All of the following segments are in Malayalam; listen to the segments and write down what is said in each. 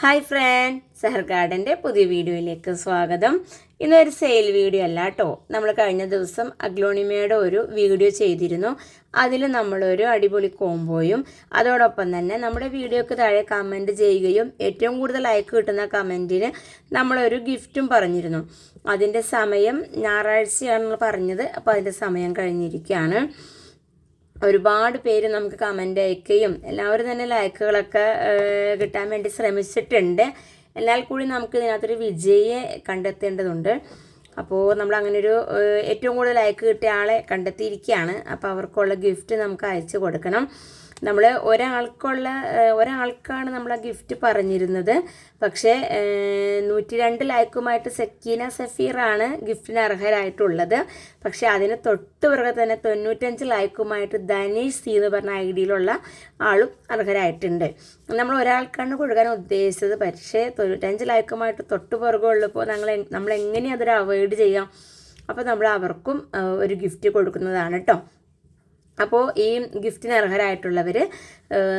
ഹായ് ഫ്രണ്ട് സെഹർ ഗാർഡന്റെ പുതിയ വീഡിയോയിലേക്ക് സ്വാഗതം. ഇന്നൊരു സെയിൽ വീഡിയോ അല്ല കേട്ടോ. നമ്മൾ കഴിഞ്ഞ ദിവസം അഗ്ലോണിമയുടെ ഒരു വീഡിയോ ചെയ്തിരുന്നു. അതിൽ നമ്മളൊരു അടിപൊളി കോംബോയും അതോടൊപ്പം തന്നെ നമ്മുടെ വീഡിയോക്ക് താഴെ കമന്റ് ചെയ്യുകയും ഏറ്റവും കൂടുതൽ ലൈക്ക് കിട്ടുന്ന കമന്റിന് നമ്മളൊരു ഗിഫ്റ്റും പറഞ്ഞിരുന്നു. അതിന്റെ സമയം ഞായറാഴ്ചയാണെന്ന് പറഞ്ഞത് അപ്പോൾ അതിന്റെ സമയം കഴിഞ്ഞിരിക്കുകയാണ്. ഒരുപാട് പേര് നമുക്ക് കമന്റ് അയക്കുകയും എല്ലാവരും തന്നെ ലൈക്കുകളൊക്കെ കിട്ടാൻ വേണ്ടി ശ്രമിച്ചിട്ടുണ്ട്. എന്നാൽ കൂടി നമുക്ക് ഇതിനകത്തൊരു വിജയെ കണ്ടെത്തേണ്ടതുണ്ട്. അപ്പോൾ നമ്മൾ അങ്ങനെ ഒരു ഏറ്റവും കൂടുതൽ ലൈക്ക് കിട്ടിയ ആളെ കണ്ടെത്തിയിരിക്കുകയാണ്. അപ്പോൾ അവർക്കുള്ള ഗിഫ്റ്റ് നമുക്ക് അയച്ചു കൊടുക്കണം. നമ്മൾ ഒരാൾക്കുള്ള ഒരാൾക്കാണ് നമ്മൾ ആ ഗിഫ്റ്റ് പറഞ്ഞിരുന്നത്. പക്ഷേ നൂറ്റി രണ്ട് ലൈക്കുമായിട്ട് സക്കീന സഫീറാണ് ഗിഫ്റ്റിന് അർഹരായിട്ടുള്ളത്. പക്ഷേ അതിന് തൊട്ട് പുറകെ തന്നെ തൊണ്ണൂറ്റഞ്ച് ലൈക്കുമായിട്ട് ധനീഷ് സി എന്ന് പറഞ്ഞ ഐ ഡിയിലുള്ള ആളും അർഹരായിട്ടുണ്ട്. നമ്മൾ ഒരാൾക്കാണ് കൊടുക്കാൻ ഉദ്ദേശിച്ചത്. പക്ഷേ തൊണ്ണൂറ്റഞ്ച് ലൈക്കുമായിട്ട് തൊട്ട് പുറകെ ഉള്ളപ്പോൾ ഞങ്ങൾ നമ്മൾ എങ്ങനെ അതൊരു അവോയ്ഡ് ചെയ്യാം? അപ്പോൾ നമ്മൾ അവർക്കും ഒരു ഗിഫ്റ്റ് കൊടുക്കുന്നതാണ് കേട്ടോ അപ്പോൾ ഈ ഗിഫ്റ്റിന് അർഹരായിട്ടുള്ളവർ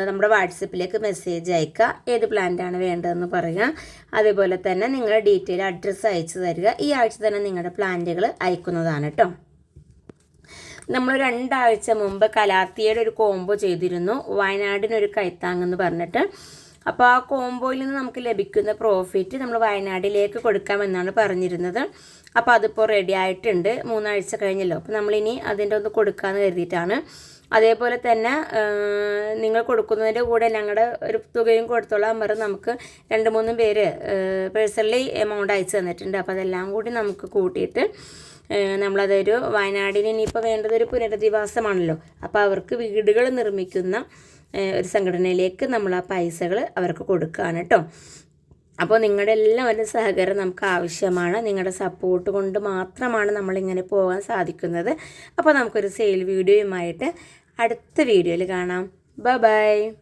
നമ്മുടെ വാട്സപ്പിലേക്ക് മെസ്സേജ് അയക്കുക ഏത് പ്ലാന്റാണ് വേണ്ടതെന്ന് പറയുക. അതേപോലെ തന്നെ നിങ്ങളുടെ ഡീറ്റെയിൽ അഡ്രസ്സ് അയച്ചു തരിക. ഈ ആഴ്ച തന്നെ നിങ്ങളുടെ പ്ലാന്റുകൾ അയക്കുന്നതാണ് കേട്ടോ നമ്മൾ രണ്ടാഴ്ച മുമ്പ് കലാത്തിയുടെ ഒരു കോംബോ ചെയ്തിരുന്നു. വയനാടിനൊരു കൈത്താങ്ങെന്ന് പറഞ്ഞിട്ട്. അപ്പോൾ ആ കോംബോയിൽ നിന്ന് നമുക്ക് ലഭിക്കുന്ന പ്രോഫിറ്റ് നമ്മൾ വയനാട്ടിലേക്ക് കൊടുക്കാമെന്നാണ് പറഞ്ഞിരുന്നത്. അപ്പോൾ അതിപ്പോൾ റെഡി ആയിട്ടുണ്ട്. മൂന്നാഴ്ച കഴിഞ്ഞല്ലോ. അപ്പോൾ നമ്മളിനി അതിന്റെ ഒന്ന് കൊടുക്കാമെന്ന് കരുതിയിട്ടാണ്. അതേപോലെ തന്നെ നിങ്ങൾ കൊടുക്കുന്നതിന്റെ കൂടെ ഞങ്ങളുടെ ഒരു തുകയും കൊടുത്തോളാം പറഞ്ഞ് നമുക്ക് രണ്ട് മൂന്നും പേര് പേഴ്സണലി എമൗണ്ട് അയച്ചു തന്നിട്ടുണ്ട്. അപ്പോൾ അതെല്ലാം കൂടി നമുക്ക് കൂട്ടിയിട്ട് നമ്മളതൊരു വയനാടിന് ഇനിയിപ്പോൾ വേണ്ടതൊരു പുനരധിവാസമാണല്ലോ. അപ്പോൾ അവർക്ക് വീടുകൾ നിർമ്മിക്കുന്ന ഒരു സംഘടനയിലേക്ക് നമ്മൾ ആ പൈസകൾ അവർക്ക് കൊടുക്കുകയാണ് കേട്ടോ അപ്പോൾ നിങ്ങളുടെ എല്ലാവരുടെ സഹകരണം നമുക്ക് ആവശ്യമാണ്. നിങ്ങളുടെ സപ്പോർട്ട് കൊണ്ട് മാത്രമാണ് നമ്മളിങ്ങനെ പോകാൻ സാധിക്കുന്നത്. അപ്പോൾ നമുക്കൊരു സെയിൽ വീഡിയോയുമായിട്ട് അടുത്ത വീഡിയോയിൽ കാണാം. Bye bye